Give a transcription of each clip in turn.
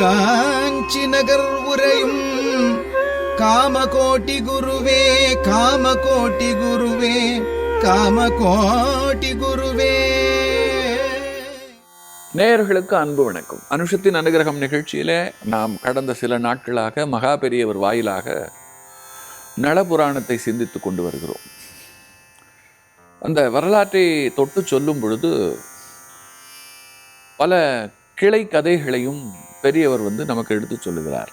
காஞ்சி நகர் உரையும் காமகோட்டி குருவே காமகோட்டி குருவே காமகோட்டி குருவே. நேயர்களுக்கு அன்பு வணக்கம். அனுஷத்தின் அனுகிரகம் நிகழ்ச்சியிலே நாம் கடந்த சில நாட்களாக மகா பெரியவர் வாயிலாக நலபுராணத்தை சிந்தித்து கொண்டு வருகிறோம். அந்த வரலாற்றை தொட்டு சொல்லும் பொழுது பல கிளை கதைகளையும் பெரியவர் வந்து நமக்கு எடுத்து சொல்லுகிறார்.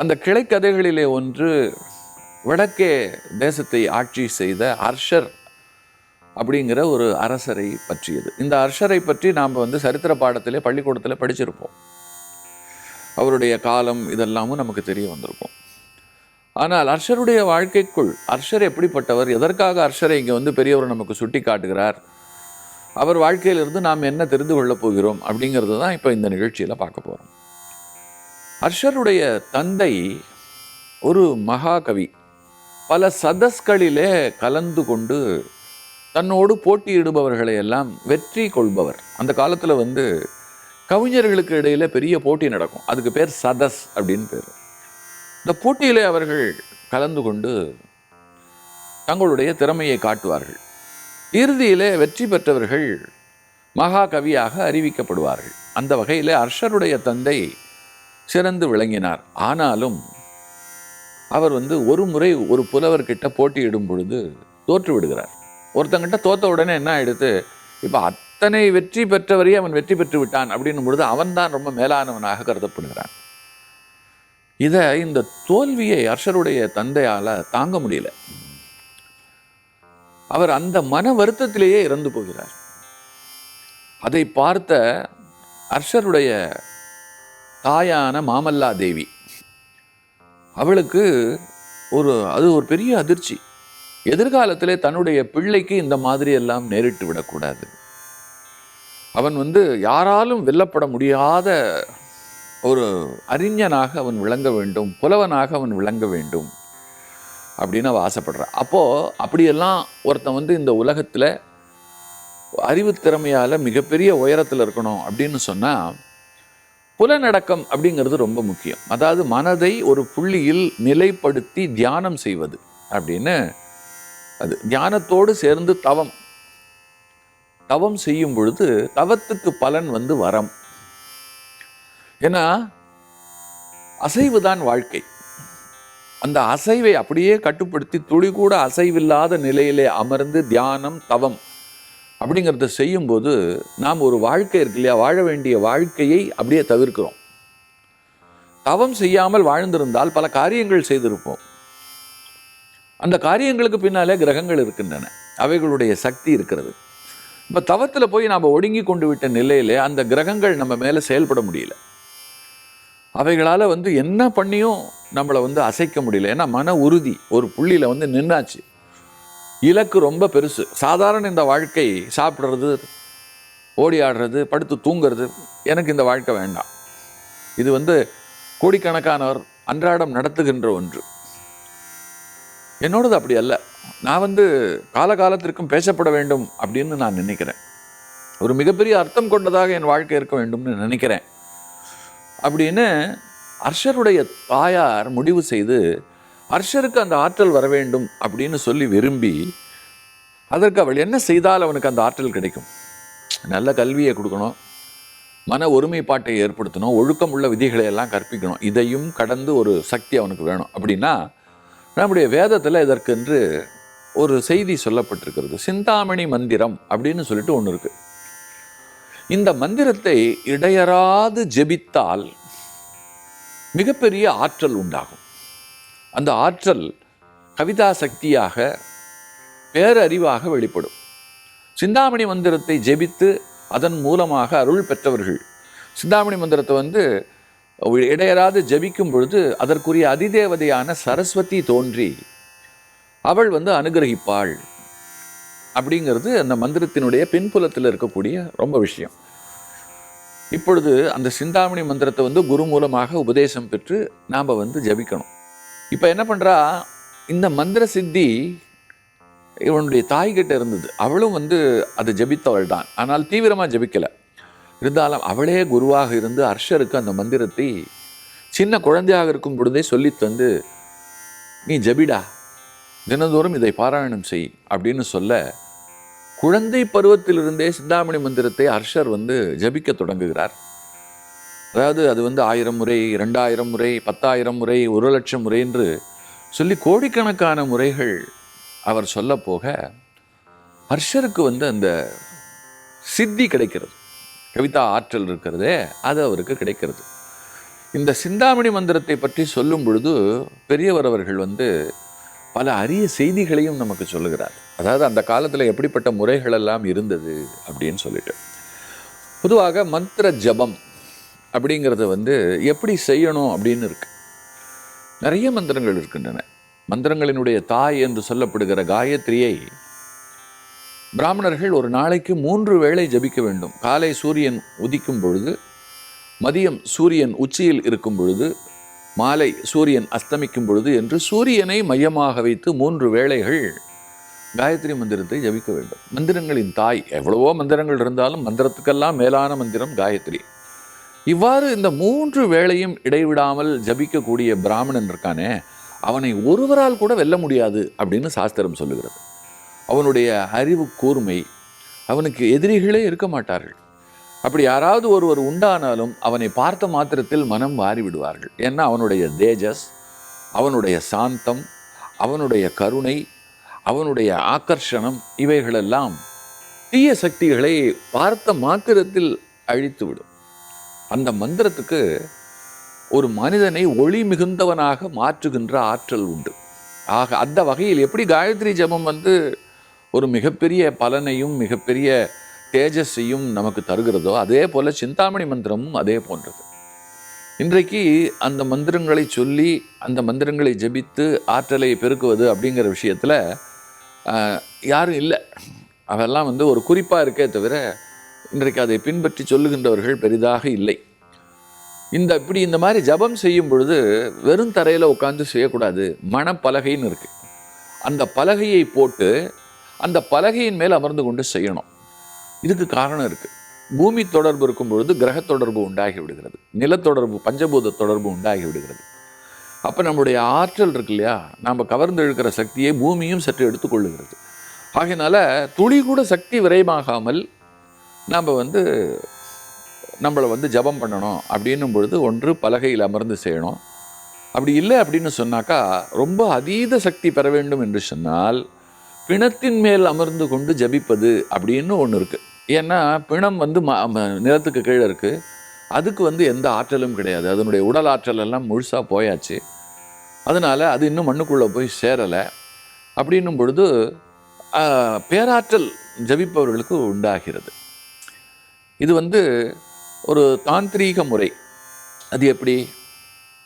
அந்த கிளை கதைகளிலே ஒன்று வடக்கே தேசத்தை ஆட்சி செய்த அர்ஷர் அப்படிங்கிற ஒரு அரசரை பற்றியது. இந்த அர்ஷரை பற்றி நாம் வந்து சரித்திர பாடத்திலே பள்ளிக்கூடத்தில் படிச்சிருப்போம். அவருடைய காலம் இதெல்லாமும் நமக்கு தெரிய வந்திருக்கும். ஆனால் அர்ஷருடைய வாழ்க்கைக்குள் அர்ஷர் எப்படிப்பட்டவர் எதற்காக அர்ஷரை இங்கே வந்து பெரியவர் நமக்கு சுட்டி காட்டுகிறார் அவர் வாழ்க்கையிலிருந்து நாம் என்ன தெரிந்து கொள்ளப் போகிறோம் அப்படிங்கிறது தான் இப்போ இந்த நிகழ்ச்சியில் பார்க்க போகிறோம் ஹர்ஷருடைய தந்தை ஒரு மகாகவி. பல சதஸ்களிலே கலந்து கொண்டு தன்னோடு போட்டியிடுபவர்களை எல்லாம் வெற்றி கொள்பவர். அந்த காலத்தில் வந்து கவிஞர்களுக்கு இடையில் பெரிய போட்டி நடக்கும். அதுக்கு பேர் சதஸ் அப்படின்னு பேர். இந்த போட்டியிலே அவர்கள் கலந்து கொண்டு தங்களுடைய திறமையை காட்டுவார்கள். இறுதியிலே வெற்றி பெற்றவர்கள் மகாகவியாக அறிவிக்கப்படுவார்கள். அந்த வகையில் அர்ஷருடைய தந்தை சிறந்து விளங்கினார். ஆனாலும் அவர் வந்து ஒரு முறை ஒரு புலவர்கிட்ட போட்டியிடும் பொழுது தோற்று விடுகிறார். ஒருத்தங்கிட்ட தோத்த உடனே என்ன ஆயிடுது? இப்போ அத்தனை வெற்றி பெற்றவரையே அவன் வெற்றி பெற்று விட்டான் அப்படின்னும் பொழுது அவன்தான் ரொம்ப மேலானவனாக கருதப்படுகிறான். இதை இந்த தோல்வியை அர்ஷருடைய தந்தையால் தாங்க முடியல. அவர் அந்த மன வருத்தத்திலேயே இறந்து போகிறார். அதை பார்த்த அர்ஷருடைய தாயான மாமல்லா தேவி அவளுக்கு ஒரு அது ஒரு பெரிய அதிர்ச்சி. எதிர்காலத்திலே தன்னுடைய பிள்ளைக்கு இந்த மாதிரி எல்லாம் நேரிட்டு விடக்கூடாது. அவன் வந்து யாராலும் வெல்லப்பட முடியாத ஒரு அறிஞனாக அவன் விளங்க வேண்டும் புலவனாக அவன் விளங்க வேண்டும். அப்படின்னு அவள் ஆசைப்படுறான் அப்போது அப்படியெல்லாம் ஒருத்தன் வந்து இந்த உலகத்தில் அறிவு திறமையால் மிகப்பெரிய உயரத்தில் இருக்கணும் அப்படின்னு சொன்னால் புலநடக்கம் அப்படிங்கிறது ரொம்ப முக்கியம். அதாவது மனதை ஒரு புள்ளியில் நிலைப்படுத்தி தியானம் செய்வது அப்படின்னு அது. தியானத்தோடு சேர்ந்து தவம். தவம் செய்யும் பொழுது தவத்துக்கு பலன் வந்து வரம். ஏன்னா அசைவு தான் வாழ்க்கை. அந்த அசைவை அப்படியே கட்டுப்படுத்தி துளி கூட அசைவில்லாத நிலையிலே அமர்ந்து தியானம் தவம் அப்படிங்கிறத செய்யும்போது நாம் ஒரு வாழ்க்கை இருக்கு இல்லையா? வாழ வேண்டிய வாழ்க்கையை அப்படியே தவிர்க்கிறோம். தவம் செய்யாமல் வாழ்ந்திருந்தால் பல காரியங்கள் செய்திருப்போம். அந்த காரியங்களுக்கு பின்னாலே கிரகங்கள் இருக்கின்றன. அவைகளுடைய சக்தி இருக்கிறது. இப்போ தவத்தில் போய் நாம் ஒடுங்கி கொண்டு விட்ட நிலையிலே அந்த கிரகங்கள் நம்ம மேலே செயல்பட முடியல. அவைகளால் வந்து என்ன பண்ணியும் நம்மளை வந்து அசைக்க முடியல. ஏன்னா மன உறுதி ஒரு புள்ளியில் வந்து நின்னாச்சு. இலக்கு ரொம்ப பெருசு. சாதாரண இந்த வாழ்க்கை சாப்பிட்றது ஓடி ஆடுறது படுத்து தூங்குறது எனக்கு இந்த வாழ்க்கை வேண்டாம். இது வந்து கோடிக்கணக்கானவர் அன்றாடம் நடத்துகின்ற ஒன்று. என்னோடது அப்படி அல்ல. நான் வந்து காலகாலத்திற்கும் பேசப்பட வேண்டும் அப்படின்னு நான் நினைக்கிறேன். ஒரு மிகப்பெரிய அர்த்தம் கொண்டதாக என் வாழ்க்கை இருக்க வேண்டும்னு நினைக்கிறேன். அப்படின்னு அர்ஷருடைய தாயார் முடிவு செய்து அர்ஷருக்கு அந்த ஆற்றல் வர வேண்டும் அப்படின்னு சொல்லி விரும்பி அதற்கு அவள் என்ன செய்தால் அவனுக்கு அந்த ஆற்றல் கிடைக்கும்? நல்ல கல்வியை கொடுக்கணும் மன ஒருமைப்பாட்டை ஏற்படுத்தணும் ஒழுக்கம் உள்ள விதிகளை எல்லாம் கற்பிக்கணும் இதையும் கடந்து ஒரு சக்தி அவனுக்கு வேணும். அப்படின்னா நம்முடைய வேதத்தில் இதற்கென்று ஒரு செய்தி சொல்லப்பட்டிருக்கிறது. சிந்தாமணி மந்திரம் அப்படின்னு சொல்லிட்டு ஒன்று இருக்குது இந்த மந்திரத்தை இடையறாது ஜெபித்தால் மிகப்பெரிய ஆற்றல் உண்டாகும். அந்த ஆற்றல் கவிதா சக்தியாக பேரறிவாக வெளிப்படும். சிந்தாமணி மந்திரத்தை ஜெபித்து அதன் மூலமாக அருள் பெற்றவர்கள். சிந்தாமணி மந்திரத்தை வந்து இடையராது ஜபிக்கும் பொழுது அதற்குரிய அதிதேவதையான சரஸ்வதி தோன்றி அவள் வந்து அனுகிரகிப்பாள். அப்படிங்கிறது அந்த மந்திரத்தினுடைய பின்புலத்தில் இருக்கக்கூடிய ரொம்ப விஷயம். இப்பொழுது அந்த சிந்தாமணி மந்திரத்தை வந்து குரு மூலமாக உபதேசம் பெற்று நாம் வந்து ஜபிக்கணும். இப்போ என்ன பண்ணுறா இந்த மந்திர சித்தி இவனுடைய தாய்கிட்ட இருந்தது. அவளும் வந்து அதை ஜபித்தவள் தான் ஆனால் தீவிரமாக ஜபிக்கலை. இருந்தாலும் அவளே குருவாக இருந்து அர்ஷருக்கு அந்த மந்திரத்தை சின்ன குழந்தையாக இருக்கும் பொழுதே சொல்லித் தந்து நீ ஜபிடா. தினந்தோறும் இதை பாராயணம் செய் அப்படின்னு சொல்ல குழந்தை பருவத்திலிருந்தே சிந்தாமணி மந்திரத்தை அர்ஷர் வந்து ஜபிக்க தொடங்குகிறார். அதாவது அது வந்து ஆயிரம் முறை ரெண்டாயிரம் முறை பத்தாயிரம் முறை ஒரு லட்சம் முறை என்று சொல்லி கோடிக்கணக்கான முறைகள் அவர் சொல்ல போக ஹர்ஷருக்கு வந்து அந்த சித்தி கிடைக்கிறது. கவிதா ஆற்றல் இருக்கிறதே அது அவருக்கு கிடைக்கிறது. இந்த சிந்தாமணி மந்திரத்தை பற்றி சொல்லும் பொழுது பெரியவர் அவர்கள் வந்து பல அரிய செய்திகளையும் நமக்கு சொல்லுகிறார். அதாவது அந்த காலத்தில் எப்படிப்பட்ட முறைகள் எல்லாம் இருந்தது அப்படின்னு சொல்லிட்டு. பொதுவாக மந்திர ஜபம் அப்படிங்கிறத வந்து எப்படி செய்யணும் அப்படின்னு இருக்கு. நிறைய மந்திரங்கள் இருக்கின்றன. மந்திரங்களினுடைய தாய் என்று சொல்லப்படுகிற காயத்ரியை பிராமணர்கள் ஒரு நாளைக்கு மூன்று வேளை ஜபிக்க வேண்டும். காலை சூரியன் உதிக்கும் பொழுது மதியம் சூரியன் உச்சியில் இருக்கும் பொழுது மாலை சூரியன் அஸ்தமிக்கும் பொழுது என்று சூரியனை மையமாக வைத்து மூன்று வேளைகள் காயத்ரி மந்திரத்தை ஜபிக்க வேண்டும். மந்திரங்களின் தாய் எவ்வளவோ மந்திரங்கள் இருந்தாலும் மந்திரத்துக்கெல்லாம் மேலான மந்திரம் காயத்ரி. இவ்வாறு இந்த மூன்று வேளையும் இடைவிடாமல் ஜபிக்கக்கூடிய பிராமணன் இருக்கானே அவனை ஒருவரால் கூட வெல்ல முடியாது அப்படின்னு சாஸ்திரம் சொல்லுகிறது. அவனுடைய அறிவு கூர்மை அவனுக்கு எதிரிகளே இருக்க மாட்டார்கள். அப்படி யாராவது ஒருவர் உண்டானாலும் அவனை பார்த்த மாத்திரத்தில் மனம் மாறிவிடுவார்கள். ஏன்னா அவனுடைய தேஜஸ் அவனுடைய சாந்தம் அவனுடைய கருணை அவனுடைய ஆக்கர்ஷணம் இவைகளெல்லாம் தீய சக்திகளை பார்த்த மாத்திரத்தில் அழித்துவிடும். அந்த மந்திரத்துக்கு ஒரு மனிதனை ஒளி மிகுந்தவனாக மாற்றுகின்ற ஆற்றல் உண்டு. ஆக அந்த வகையில் எப்படி காயத்ரி ஜபம் வந்து ஒரு மிகப்பெரிய பலனையும் மிகப்பெரிய தேஜஸையும் நமக்கு தருகிறதோ அதே போல சிந்தாமணி மந்திரமும் அதே போன்றது. இன்றைக்கு அந்த மந்திரங்களை சொல்லி அந்த மந்திரங்களை ஜபித்து ஆற்றலை பெருக்குவது அப்படிங்கிற விஷயத்தில் யாரும் இல்லை. அதெல்லாம் வந்து ஒரு குறிப்பாக இருக்கே தவிர இன்றைக்கு அதை பின்பற்றி சொல்லுகின்றவர்கள் பெரிதாக இல்லை. இந்த இப்படி இந்த மாதிரி ஜபம் செய்யும் பொழுது வெறும் தரையில் உட்காந்து செய்யக்கூடாது மனப்பலகைன்னு இருக்கு. அந்த பலகையை போட்டு அந்த பலகையின் மேல் அமர்ந்து கொண்டு செய்யணும். இதுக்கு காரணம் இருக்குது பூமி தொடர்பு இருக்கும் பொழுது கிரக தொடர்பு உண்டாகி விடுகிறது. நிலத்தொடர்பு பஞ்சபூத தொடர்பு உண்டாகி விடுகிறது. அப்போ நம்முடைய ஆற்றல் இருக்கு இல்லையா? நாம் கவர்ந்து இழுக்கிற சக்தியை பூமியும் சற்று எடுத்துக்கொள்ளுகிறது ஆகையினால துளி கூட சக்தி விரைவாகாமல் நாம் வந்து நம்மளை வந்து ஜபம் பண்ணணும் அப்படின்னும் பொழுது ஒன்று பலகையில் அமர்ந்து செய்யணும். அப்படி இல்லை அப்படின்னு சொன்னாக்கா ரொம்ப அதீத சக்தி பெற வேண்டும் என்று சொன்னால் பிணத்தின் மேல் அமர்ந்து கொண்டு ஜபிப்பது அப்படின்னு ஒன்று இருக்குது ஏன்னா பிணம் வந்து ம நிலத்துக்கு கீழே இருக்குது அதுக்கு வந்து எந்த ஆற்றலும் கிடையாது. அதனுடைய உடல் ஆற்றல் எல்லாம் முழுசாக போயாச்சு. அதனால் அது இன்னும் மண்ணுக்குள்ளே போய் சேரலை. அப்படின்னும் பொழுது பேராற்றல் ஜபிப்பவர்களுக்கு உண்டாகிறது. இது வந்து ஒரு தாந்திரீக முறை. அது எப்படி?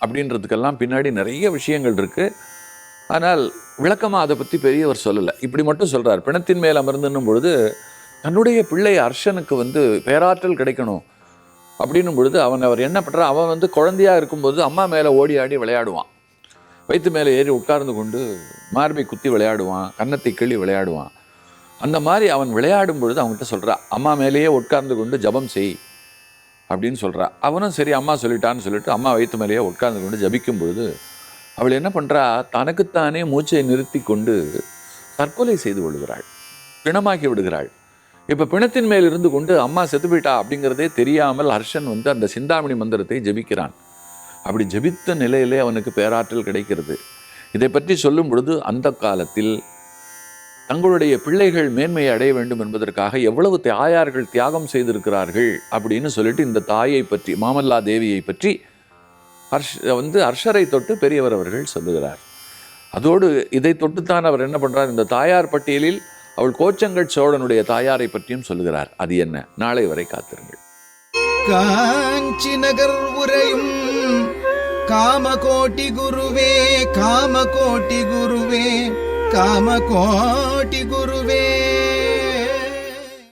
அப்படின்றதுக்கெல்லாம் பின்னாடி நிறைய விஷயங்கள் இருக்குது ஆனால் விளக்கமாக அதை பற்றி பெரியவர் சொல்லலை. இப்படி மட்டும் சொல்கிறார் பிணத்தின் மேல் அமர்ந்துன்னும் பொழுது தன்னுடைய பிள்ளை அர்ஷனுக்கு வந்து பேராற்றல் கிடைக்கணும். அப்படின்னும் பொழுது அவன் அவர் என்ன பண்ணுறான் அவன் வந்து குழந்தையாக இருக்கும்போது அம்மா மேலே ஓடி ஆடி விளையாடுவான். வயிற்று மேலே ஏறி உட்கார்ந்து கொண்டு மார்பை குத்தி விளையாடுவான் கன்னத்தை கிள்ளி விளையாடுவான். அந்த மாதிரி அவன் விளையாடும் பொழுது அவன்கிட்ட சொல்கிறா அம்மா மேலேயே உட்கார்ந்து கொண்டு ஜெபம் செய். அப்படின்னு சொல்கிறா அவனும் சரி அம்மா சொல்லிட்டான்னு சொல்லிட்டு அம்மா வயிற்று மேலேயே உட்கார்ந்து கொண்டு ஜபிக்கும் பொழுது அவள் என்ன பண்ணுறா தனக்குத்தானே மூச்சை நிறுத்தி கொண்டு தற்கொலை செய்து கொள்கிறாள். பிணமாக்கி விடுகிறாள். இப்போ பிணத்தின் மேல் இருந்து கொண்டு அம்மா செத்து போயிட்டா அப்படிங்கிறதே தெரியாமல் ஹர்ஷன் வந்து அந்த சிந்தாமணி மந்திரத்தை ஜபிக்கிறான். அப்படி ஜபித்த நிலையிலே அவனுக்கு பேராற்றல் கிடைக்கிறது. இதை பற்றி சொல்லும் பொழுது அந்த காலத்தில் தங்களுடைய பிள்ளைகள் மேன்மையை அடைய வேண்டும் என்பதற்காக எவ்வளவு தாயார்கள் தியாகம் செய்திருக்கிறார்கள் அப்படின்னு சொல்லிட்டு இந்த தாயை பற்றி மாமல்லா தேவியை பற்றி ஹர்ஷ் வந்து ஹர்ஷரை தொட்டு பெரியவர் அவர்கள் சொல்லுகிறார். அதோடு இதை தொட்டுத்தான் அவர் என்ன பண்ணுறார் இந்த தாயார் பட்டியலில் அவள் கோச்சங்கட் சோழனுடைய தாயாரை பற்றியும் சொல்லுகிறார். அது என்ன? நாளை வரை காத்திருங்கள். காஞ்சி நகர் உரையும் காமகோட்டி குருவே காமகோட்டி குருவே காமகோட்டி குரு